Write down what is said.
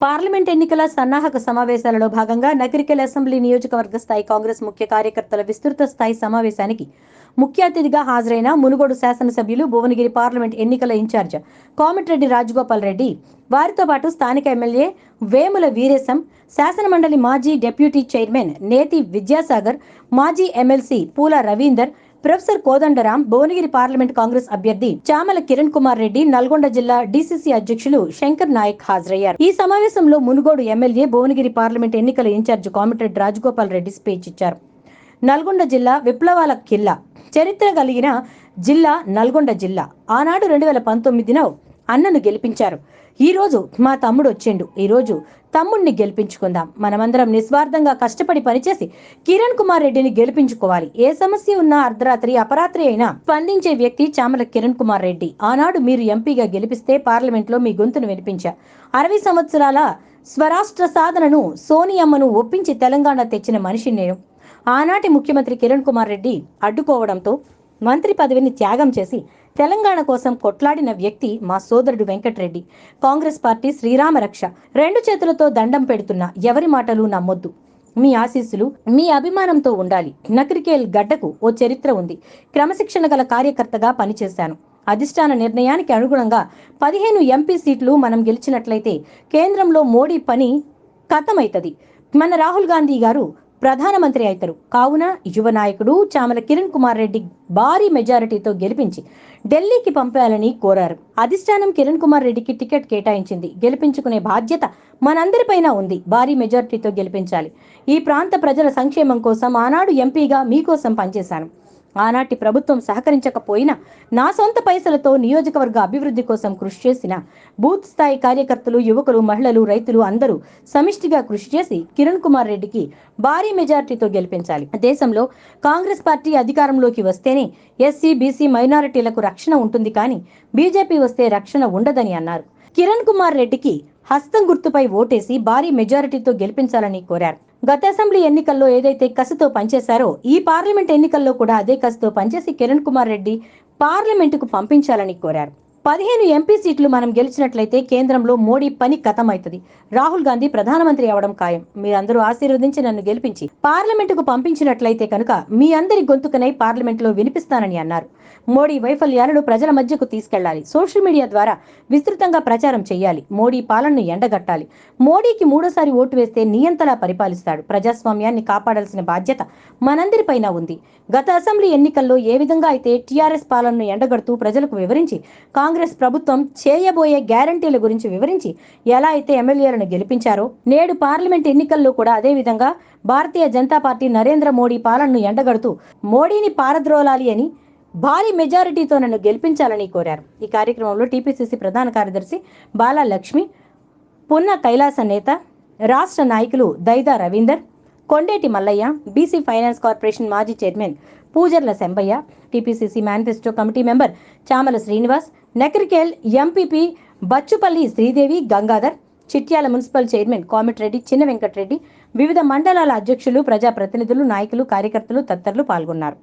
Parliament ఎన్నికల సన్నాహక సమావేశాలలో భాగంగా నగరికల్ అసెంబ్లీ నియోజకవర్గ స్థాయి కాంగ్రెస్ ముఖ్య కార్యకర్తల విస్తృత స్థాయి సమావేశానికి ముఖ్య అతిథిగా హాజరైన మునుగోడు శాసనసభ్యులు భువనగిరి పార్లమెంట్ ఎన్నికల ఇన్ఛార్జ్ కోమటిరెడ్డి రాజగోపాల్ రెడ్డి వారితో పాటు స్థానిక ఎమ్మెల్యే వేముల వీరేశం శాసనమండలి మాజీ డిప్యూటీ చైర్మన్ నేతి విద్యాసాగర్ మాజీ MLC Poola Ravinder professor Kodandaram Bhuvanagiri parliament Congress అభ్యర్థి చామల కిరణ్ కుమార్ రెడ్డి నల్గొండ జిల్లా డిసిసి అధ్యక్షులు శంకర్ నాయక్ హాజరయ్యారు. ఈ సమావేశంలో మునుగోడు ఎమ్మెల్యే భువనగిరి పార్లమెంట్ ఎన్నికల ఇన్ఛార్జ్ కామిటెడ్ రాజగోపాల్ రెడ్డి స్పీచ్ ఇచ్చారు. నల్గొండ జిల్లా విప్లవాల కిల్లా చరిత్ర కలిగిన జిల్లా నల్గొండ జిల్లా ఆనాడు రెండు వేల పంతొమ్మిదిన అన్నను గెలిపించారు. ఈ రోజు మా తమ్ముడు వచ్చిండు. ఈ తమ్ముణ్ణి గెలిపించుకుందాం. మనమందరం నిస్వార్థంగా కష్టపడి పనిచేసి కిరణ్ కుమార్ రెడ్డిని గెలిపించుకోవాలి. ఏ సమస్య ఉన్నా అర్ధరాత్రి అపరాత్రి అయినా స్పందించే వ్యక్తి చామల కిరణ్ కుమార్ రెడ్డి. ఆనాడు మీరు ఎంపీగా గెలిపిస్తే పార్లమెంట్లో మీ గొంతును వినిపించా. అరవై సంవత్సరాల స్వరాష్ట్ర సాధనను సోనియమ్మను ఒప్పించి తెలంగాణ తెచ్చిన మనిషి నేను. ఆనాటి ముఖ్యమంత్రి కిరణ్ కుమార్ రెడ్డి అడ్డుకోవడంతో మంత్రి పదవిని త్యాగం చేసి తెలంగాణ కోసం కొట్లాడిన వ్యక్తి మా సోదరుడు వెంకటరెడ్డి. కాంగ్రెస్ పార్టీ శ్రీరామ రక్ష. రెండు చేతులతో దండం పెడుతున్న ఎవరి మాటలు నమ్మొద్దు. మీ ఆశీస్సులు మీ అభిమానంతో ఉండాలి. నకరికేల్ గడ్డకు ఓ చరిత్ర ఉంది. క్రమశిక్షణ గల కార్యకర్తగా పనిచేశాను. అధిష్టాన నిర్ణయానికి అనుగుణంగా పదిహేను ఎంపీ సీట్లు మనం గెలిచినట్లయితే కేంద్రంలో మోడీ పని కథమైతది. మన రాహుల్ గాంధీ గారు ప్రధానమంత్రి అవుతారు. కావున యువ నాయకుడు చామల కిరణ్ కుమార్ రెడ్డి భారీ మెజారిటీతో గెలిపించి ఢిల్లీకి పంపాలని కోరారు. అధిష్టానం కిరణ్ కుమార్ రెడ్డికి టికెట్ కేటాయించింది. గెలిపించుకునే బాధ్యత మనందరిపైన ఉంది. భారీ మెజారిటీతో గెలిపించాలి. ఈ ప్రాంత ప్రజల సంక్షేమం కోసం ఆనాడు ఎంపీగా మీకోసం పనిచేశాను. ఆనాటి ప్రభుత్వం సహకరించకపోయినా నా సొంత పైసలతో నియోజకవర్గ అభివృద్ధి కోసం కృషి చేసిన బూత్ స్థాయి కార్యకర్తలు యువకులు మహిళలు రైతులు అందరూ సమిష్టిగా కృషి చేసి కిరణ్ కుమార్ రెడ్డికి భారీ మెజార్టీతో గెలిపించాలి. దేశంలో కాంగ్రెస్ పార్టీ అధికారంలోకి వస్తేనే ఎస్సీ బీసీ మైనారిటీలకు రక్షణ ఉంటుంది కానీ బీజేపీ వస్తే రక్షణ ఉండదని అన్నారు. కిరణ్ కుమార్ రెడ్డికి హస్తం గుర్తుపై ఓటేసి భారీ మెజారిటీతో గెలిపించాలని కోరారు. గత అసెంబ్లీ ఎన్నికల్లో ఏదైతే కసితో పనిచేశారో ఈ పార్లమెంట్ ఎన్నికల్లో కూడా అదే కసితో పనిచేసి కిరణ్ కుమార్ రెడ్డి పార్లమెంటుకు పంపించాలని కోరారు. పదిహేను ఎంపీ సీట్లు మనం గెలిచినట్లయితే కేంద్రంలో మోడీ పని కథమైతుంది. రాహుల్ గాంధీ ప్రధానమంత్రి అవడం ఖాయం. మీరందరూ ఆశీర్వదించి నన్ను గెలిపించి పార్లమెంటుకు పంపించినట్లయితే కనుక మీ అందరి గొంతుకనై పార్లమెంట్లో వినిపిస్తానని అన్నారు. మోడీ వైఫల్యాలను ప్రజల మధ్యకు తీసుకెళ్ళాలి. సోషల్ మీడియా ద్వారా విస్తృతంగా ప్రచారం చేయాలి మోడీ పాలనను ఎండగట్టాలి. మోడీకి మూడోసారి ఓటు వేస్తే నియంతలా పరిపాలిస్తాడు. ప్రజాస్వామ్యాన్ని కాపాడాల్సిన బాధ్యత మనందరిపైన ఉంది. గత అసెంబ్లీ ఎన్నికల్లో ఏ విధంగా అయితే టీఆర్ఎస్ పాలనను ఎండగడుతూ ప్రజలకు వివరించి కాంగ్రెస్ ప్రభుత్వం చేయబోయే గ్యారంటీల గురించి వివరించి ఎలా అయితే ఎమ్మెల్యేలను గెలిపించారో నేడు పార్లమెంట్ ఎన్నికల్లో కూడా అదే విధంగా భారతీయ జనతా పార్టీ నరేంద్ర మోడీ పాలనను ఎండగడుతూ మోడీని పారద్రోలాలి అని భారీ మెజారిటీతో నన్ను గెలిపించాలని కోరారు. ఈ కార్యక్రమంలో టీపీసీసీ ప్రధాన కార్యదర్శి బాలా లక్ష్మి పున్న కైలాస నేత రాష్ట్ర నాయకులు Daida Ravinder Kondeti Mallaiah BC finance corporation మాజీ chairman Poojarla Shambaiah TPCC manifesto committee member Chamala Srinivas Nakrekal MPP Bachupalli Sridevi Gangadhar Chityala municipal chairman Komatireddy Chinna Venkatareddy వివిధ మండలాల అధ్యక్షులు ప్రజాప్రతినిధులు నాయకులు కార్యకర్తలు తదితరులు పాల్గొన్నారు.